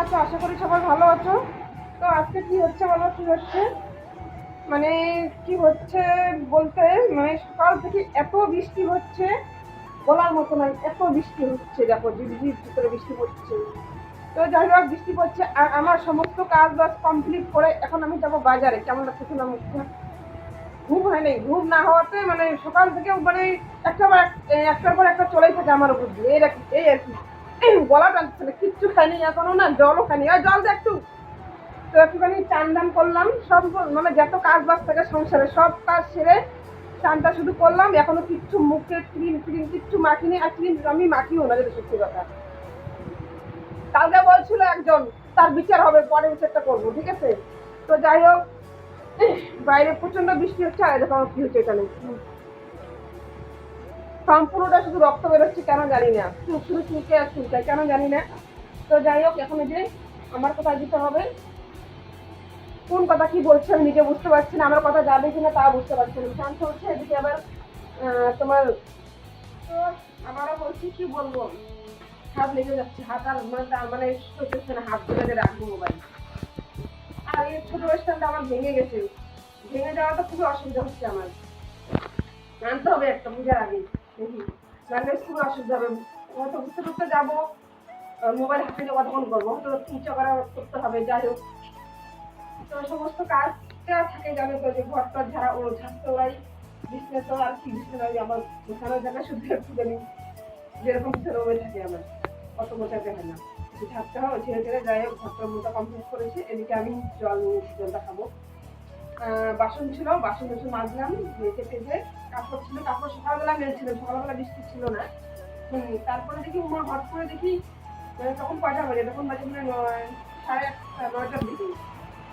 আছো? আশা করি সবাই ভালো আছো। তো আজকে কি হচ্ছে বলো? কি হচ্ছে? মানে কি হচ্ছে বলতে মানে সকাল থেকে এত বৃষ্টি হচ্ছে, বলার মতো নয়, এত বৃষ্টি হচ্ছে, দেখো, ঝিরঝির ভিতরে বৃষ্টি পড়ছে। তো যাই হোক, বৃষ্টি পড়ছে, আর আমার সমস্ত কাজ বাজ কমপ্লিট করে এখন আমি যাব বাজারে। কেমন লাগছে না ঘুম হয় নাই। ঘুম না হওয়াতে মানে সকাল থেকে মানে একটা একটার পর একটা চলেই থাকে আমার উপর দিয়ে। এই এই আর কি। গলা টানছে না, কিচ্ছু খাইনি, এখনও না জলও খাইনি। আর জল একটু। তো একটুখানি চান দান করলাম, সব মানে যত কাজ বাজ থাকে সংসারে, সব কাজ সেরে চানটা শুধু করলাম, এখনও কিচ্ছু মুখে ক্রিম ক্রিম কিচ্ছু মাখিনি, আর ক্রিম আমি মাখিও না, যেটা সত্যি কথা। কালকে বলছিল একজন, তার বিচার হবে, পরে বিচারটা করব ঠিক আছে? তো যাই হোক বাইরে প্রচণ্ড বৃষ্টি হচ্ছে, আর দেখো কি হচ্ছে এখানে সম্পূর্ণটা শুধু রক্ত বেরোচ্ছে, কেন জানি না। শুধু চুলকে আর চুলকায় কেন জানি না। তো যাই হোক, এখন যে আমার কোথায় দিতে হবে। কোন কথা কি বলছে আমি নিজে বুঝতে পারছি না, আমার কথা যাবে কিনা তা বুঝতে পারছি না। শান্ত হচ্ছে, এদিকে আবার তোমার আমারও বলছি কি বলব? হাত লেগে যাচ্ছে, হাত আর মানে তার মানে না, হাত যে রাখব মোবাইল। আর এই ছোট স্ট্যান্ডটা আমার ভেঙে গেছে। ভেঙে যাওয়াটা খুবই অসুবিধা হচ্ছে আমার। আনতে হবে একটা পূজার আগে। দেখি। খুবই অসুবিধা হবে। হয়তো ঘুরতে ঘুরতে যাব। মোবাইল হাতে নিয়ে কতক্ষণ করব হয়তো উঁচা করা করতে হবে। যাই হোক। তো সমস্ত কাজ থাকে জানো তো, যে ঘর টর ঝাড়া ও ঝাড়তে ওরাই বিছনে তো আর কি বিছনে আমার গোছানোর জায়গা শুধু একটু জানি যেরকম রোগে থাকে আমার। অত গোছাতে হয় না। ঝাড়তে হয় ছেড়ে ছেড়ে যাই হোক ঘরটার মোটা কমপ্লিট করেছে। এদিকে আমি জল নিয়েছি জলটা খাব বাসন ছিল। বাসন টাসন মাজলাম মেয়েকে পেজে কাপড় ছিল কাপড় সকালবেলা মেলছিল সকালবেলা বৃষ্টি ছিল না। তারপরে দেখি হট করে দেখি তখন কয়টা বাজে? তখন বাজে মানে সাড়ে আটটা, নয়টার দিকে।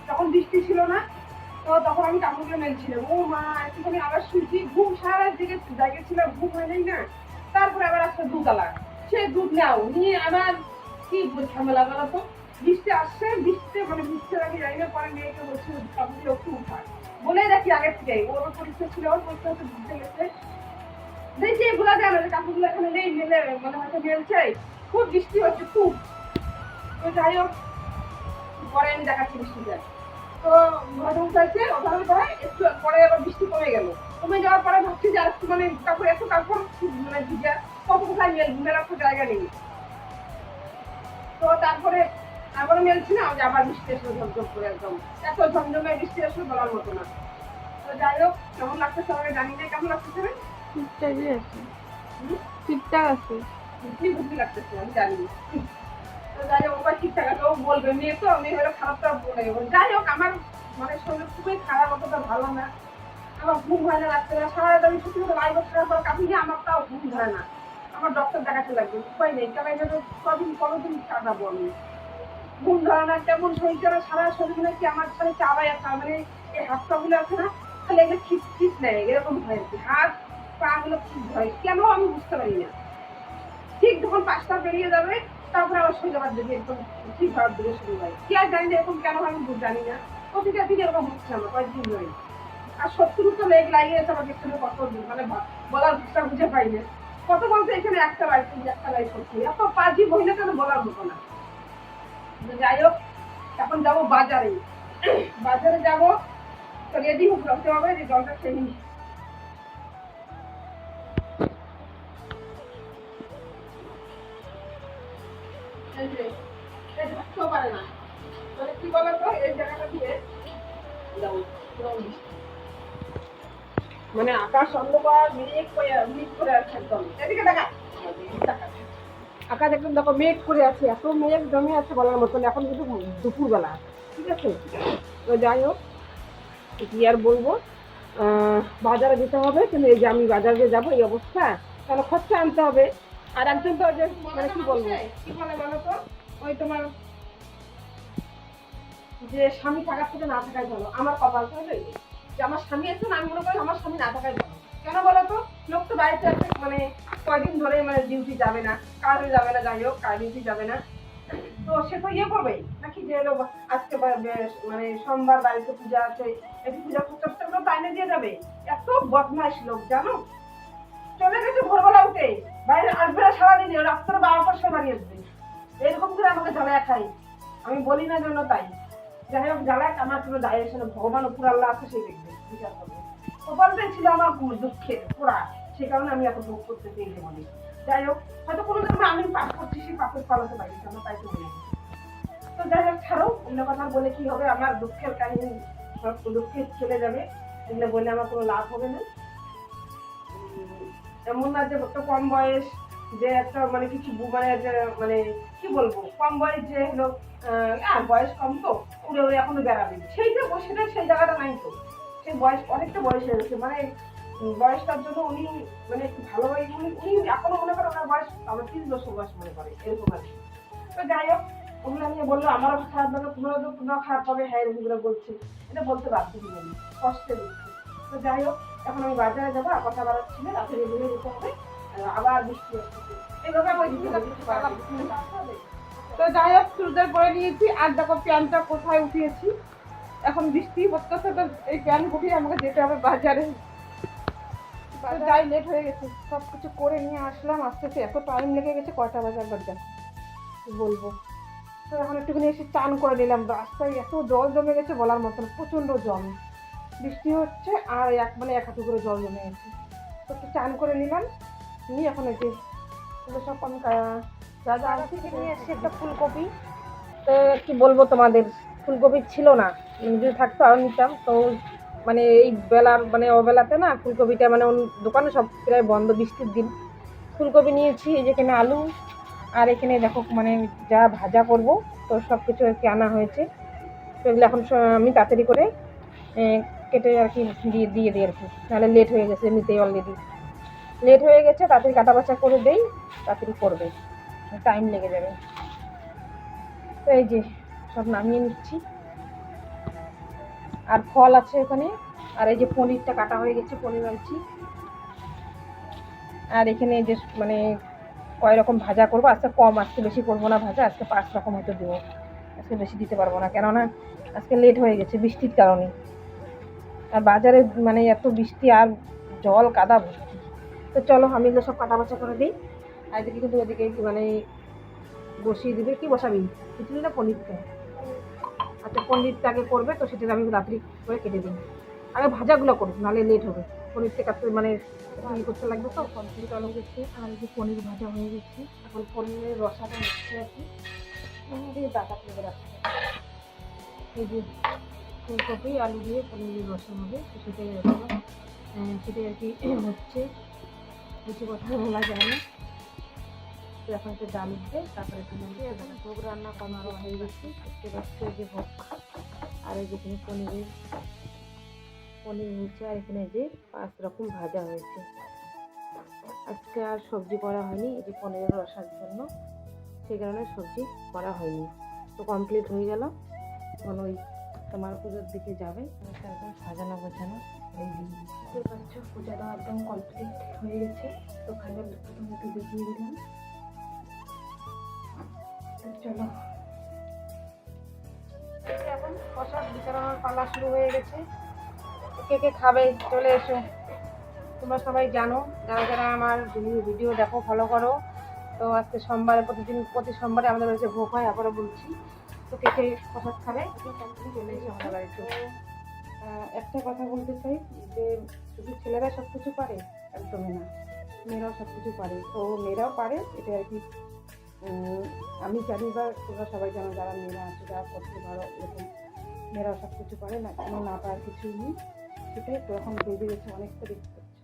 তখন বৃষ্টি ছিল না, তো তখন আমি কাপড়গুলো মেলছিলাম ও মা, একটুখানি আবার শুয়েছি ঘুম সারা দিকে জায়গা ছিল, ঘুম হয় নাই না। তারপরে আবার আসছে দুধ আলা। সে দুধ নাও, নিয়ে আবার কি ঝামেলা বলো তো? বৃষ্টি আসছে, বৃষ্টিতে মানে বৃষ্টির আগে যাই না, পরে মেয়েকে বলছি কাপড়গুলো একটু উঠা বলে রাখি আগে থেকে ওর পরীক্ষা ছিল, ওর পরীক্ষা হতে ঘুরতে গেছে। দেখি এগুলা গেল যে কাপড়গুলো এখানে নেই, মেলে মানে হয়তো মেলছে খুব বৃষ্টি হচ্ছে খুব। তো যাই হোক, পরে আমি দেখাচ্ছি বৃষ্টিটা তো ঘরে উঠাইছে ওখানে উঠায় একটু পরে আবার বৃষ্টি কমে গেল। কমে যাওয়ার পরে ভাবছি যে আর মানে কাপড় এত কাপড় মানে ভিজা। কত কোথায় মেল? মেলার তো জায়গা নেই। তো তারপরে আবারও মেলছি না যে আবার বৃষ্টি এসে ঝমঝম করে একদম। এত ঝমঝমে বৃষ্টি আসলে বলার মতো না। তো যাই হোক কেমন লাগতেছে আমাকে জানি না কেমন লাগতেছে রে? ঠিকঠাকই আছে। ঠিকঠাক আছে। বুদ্ধি বুদ্ধি লাগতেছে আমি জানি তো যাই হোক ওটা ঠিকঠাক আছে ও বলবে মেয়ে তো মেয়ে হলে খারাপটা বলে। যাই হোক আমার মানে শরীর খুবই খারাপ অতটা ভালো না। আমার ঘুম হয় না রাত্রে সারা রাত আমি সত্যি কথা লাইভ পর কাপি দিয়ে আমার তাও ঘুম ধরে না। আমার ডক্টর দেখাতে লাগবে উপায় নেই কারণ এটা কদিন কতদিন কাটাবো আমি? ঘুম ধরে না কেমন শরীরটা সারা শরীর নাকি আমার খালি চাবাই আছে? মানে এই হাত পাগুলো আছে না? তাহলে এগুলো খিচ খিচ নেয়, এরকম হয় হাত, পা গুলো খিচ হয়। কেন আমি বুঝতে পারি না। ঠিক যখন পাঁচটা বেরিয়ে যাবে, তারপরে আবার সোজা বাদ দিকে একদম ঠিক ভাব দিকে শুরু হয় কি আর জানি না এরকম কেন আমি জানি না। প্রতিটা দিকে এরকম হচ্ছে আমার, কয়েকদিন ধরে। আর সত্তর তো লেগ লাগিয়ে আছে আমাকে এখানে কত দিন মানে বলার ভাষা বুঝে পাই না। কত বলতে এখানে একটা লাইট একটা লাইট করছি এত পাজি মহিলা কেন বলার মতো না। যাই হোক, এখন যাব বাজারে। বাজারে যাব, তো রেডি হবে, যে জলটা খেয়ে নিই। পারে না। মানে কি এই জায়গাটা। মানে আকাশ অন্ধকার, মেঘ করে মেঘ করে আছে একদম। এদিকে দেখা। আকাশ একদম দেখো মেঘ করে আছে, এত মেঘ জমে আছে বলার মতন, এখন কিন্তু দুপুরবেলা, ঠিক আছে? তো যাই হোক, কি আর বলব? বাজারে যেতে হবে, কিন্তু এই যে আমি বাজারে যাব, এই অবস্থা, তাহলে খরচা আনতে হবে। আর একজন তো যে মানে কি বলব? কি বলে বলো তো? ওই তোমার যে স্বামী থাকার থেকে না থাকাই ভালো, আমার কপাল তো যে আমার স্বামী আছে না, আমি মনে করি আমার স্বামী না থাকাই ভালো। কেন বলো তো? লোক তো বাড়িতে আছে মানে কয়দিন ধরে মানে ডিউটি যাবে না কাজে যাবে না, যাই হোক, কাজ ডিউটি যাবে না। তো সে তো ইয়ে করবে, নাকি যে আজকে মানে সোমবার বাড়িতে পূজা আছে, একটু পূজা করতে করতে বাইরে দিয়ে যাবে। এত বদমাইশ লোক, জানো? চলে গেছে ভোরবেলা উঠে, বাইরে আসবে না সারাদিন রাত্রে বারোটার সময় বাড়ি আসবে এরকম করে আমাকে জ্বালায় খাই আমি বলি না জন্য তাই। যাই হোক জ্বালাক আমার কোনো দায় আসে না। ভগবান উপর আল্লাহ আছে, সেই দেখবে। বিচার করবে। কপালটাই ছিল আমার দুঃখের পোড়া সে কারণে আমি এত দুঃখ করতে পেরে বলি যাই হোক হয়তো কোনো জন্য আমি পাপ করছি সেই পাপের পালাতে পারি আমার তাই তো বলি। তো যাই হোক ছাড়ো অন্য কথা বলে কি হবে? আমার দুঃখের কাহিনী দুঃখে চলে যাবে। এগুলো বলে আমার কোনো লাভ হবে না। এমন না যে একটা কম বয়স যে একটা মানে কিছু মানে মানে কি বলব? কম বয়স যে হলো আহ, বয়স কম তো উড়ে উড়ে এখনও বেড়াবে। সেইটা সেটা সেই জায়গাটা নাই তো। সেই বয়স, অনেকটা বয়স হয়ে গেছে। মানে বয়সটার জন্য উনি মানে ভালোভাবে উনি উনি এখনও মনে করে ওনার বয়স আমার তিরিশ বছর বয়স মনে করে, এরকম আর তো যাই হোক ওগুলো নিয়ে বলল, আমারও খারাপ লাগে, তোমারও তো তোমার খারাপ হবে। হ্যাঁ এরকম করে বলছে। এটা বলতে বাধ্য গেলি, কষ্টে দিচ্ছে তো যাই হোক, এখন আমি বাজারে যাব কথা বাড়াচ্ছি না রাতে রেগুলে যেতে হবে আবার বৃষ্টি হচ্ছে। এইভাবে হবে। তো যাই হোক চুড়িদার পরে নিয়েছি, আর দেখো প্যান্টটা কোথায় উঠিয়েছি। এখন বৃষ্টি পড়তেছে তো এই প্যান্ট উঠিয়ে আমাকে যেতে হবে বাজারে। যাই লেট হয়ে গেছে। সব কিছু করে নিয়ে আসলাম আস্তে আস্তে এত টাইম লেগে গেছে কয়টা বাজার বাজার কি বলব? তো এখন একটুখানি এসে চান করে নিলাম। রাস্তায় এত জল জমে গেছে বলার মতন প্রচণ্ড জল। বৃষ্টি হচ্ছে আর এক মানে এক হাঁটু করে জল জমে গেছে। তো একটু চান করে নিলাম। নিয়ে এখন এই যে সব আমি যা যা থেকে নিয়ে এসেছি একটা ফুলকপি। তো কি বলব তোমাদের? ফুলকপি ছিল না। যদি থাকতো আরও নিতাম। তো মানে এই বেলার মানে অবেলাতে না ফুলকপিটা মানে দোকানে সব প্রায় বন্ধ বৃষ্টির দিন। ফুলকপি নিয়েছি, এই যেখানে আলু, আর এখানে দেখো মানে যা ভাজা করব, তো সব কিছু আর কি আনা হয়েছে। তো এগুলো এখন আমি তাড়াতাড়ি করে কেটে আর কি দিয়ে দিয়ে দিই আর কি। নাহলে লেট হয়ে গেছে এমনিতেই অলরেডি লেট হয়ে গেছে, তাড়াতাড়ি কাটা বাছা করে দেই, তাড়াতাড়ি করবে। টাইম লেগে যাবে। তো এই যে সব নামিয়ে নিচ্ছি। আর ফল আছে এখানে। আর এই যে পনিরটা কাটা হয়ে গেছে, পনির আনছি। আর এখানে যে মানে কয় রকম ভাজা করব, আজকে কম, আজকে বেশি করব না ভাজা, আজকে পাঁচ রকম হয়তো দেবো। আজকে বেশি দিতে পারব না, কেননা আজকে লেট হয়ে গেছে বৃষ্টির কারণে। আর বাজারে মানে এত বৃষ্টি আর জল কাদা ভর্তি তো চলো, আমি এগুলো সব কাটা বাছা করে দিই। আর এদিকে কিন্তু ওদিকে মানে বসিয়ে দিবে। কি বসাবি? খিচুড়ি না পনিরটা? আচ্ছা পনিরটা আগে করবে, তো সেটা আমি রাত্রি করে কেটে দিই আগে ভাজাগুলো করুক নাহলে লেট হবে। পনিরটা কাটতে মানে ইয়ে করতে লাগবে তো, পনির চালু গেছে আর যে পনির ভাজা হয়ে গেছে, এখন পনিরের রসাটা আর কি দিয়ে দাদা করে রাখতে এই যে ফুলকপি, আলু দিয়ে পনিরের রসা হবে, তো সেটাই সেটাই আর কি হচ্ছে। বেশি কথা বলা যায় না। তো এখন একটু ডাল উঠবে তারপরে একটু নুন দিয়ে ভোগ রান্না কমারও হয়ে গেছে। দেখতে পাচ্ছি যে ভোগ। আর এই যেখানে পনিরের পনির হয়েছে আর এখানে যে পাঁচ রকম ভাজা হয়েছে। আজকে আর সবজি করা হয়নি, এই যে পনিরের রসার জন্য। সেই কারণে সবজি করা হয়নি। তো কমপ্লিট হয়ে গেল। এখন ওই তোমার পুজোর দিকে যাবে। একদম সাজানো গোছানো এই দেওয়া একদম কমপ্লিট হয়ে গেছে। তো খাবার একটু দেখিয়ে দিলাম। চলো। এখন প্রসাদ বিতরণের পালা শুরু হয়ে গেছে। কে কে খাবে চলে এসো। তোমরা সবাই জানো, যারা যারা আমার ভিডিও দেখো ফলো করো, তো আজকে সোমবারে প্রতিদিন, প্রতি সোমবারে আমাদের বাড়িতে ভোগ হয়, আবারও বলছি। তো কে কে প্রসাদ খাবে? চলে এসো আমাদের বাড়িতে। একটা কথা বলতে চাই, যে শুধু ছেলেরা সব কিছু পারে, একদমই না। মেয়েরাও সব কিছু পারে। তো মেয়েরাও পারে এটা আর কি আমি জানি বা তোমরা সবাই জানো যারা মেয়েরা আছে, যারা করতে পারো, এরকম মেয়েরাও সব কিছু পারে না, কোনো না পারার কিছুই নেই। সেটাই তো, এখন বেজে গেছে অনেকটা দেখতে পাচ্ছ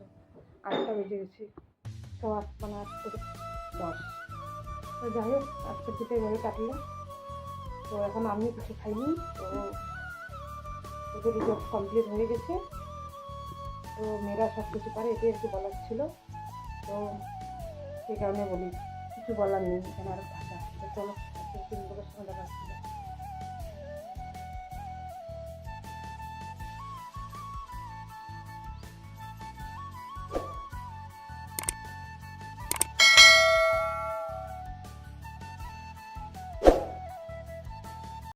আটটা বেজে গেছে, তো আট মানে আট থেকে দশ। তো যাই হোক, আজকে দুটো এভাবে কাটলো। তো এখন আমি কিছু খাইনি, তো ওদের জব কমপ্লিট হয়ে গেছে। তো মেয়েরা সব কিছু পারে, এটাই কি বলার ছিল। তো সেই কারণে বলি। কিছু বলার নেই এখানে আর ভাষা চলো তিন বছর হচ্ছে।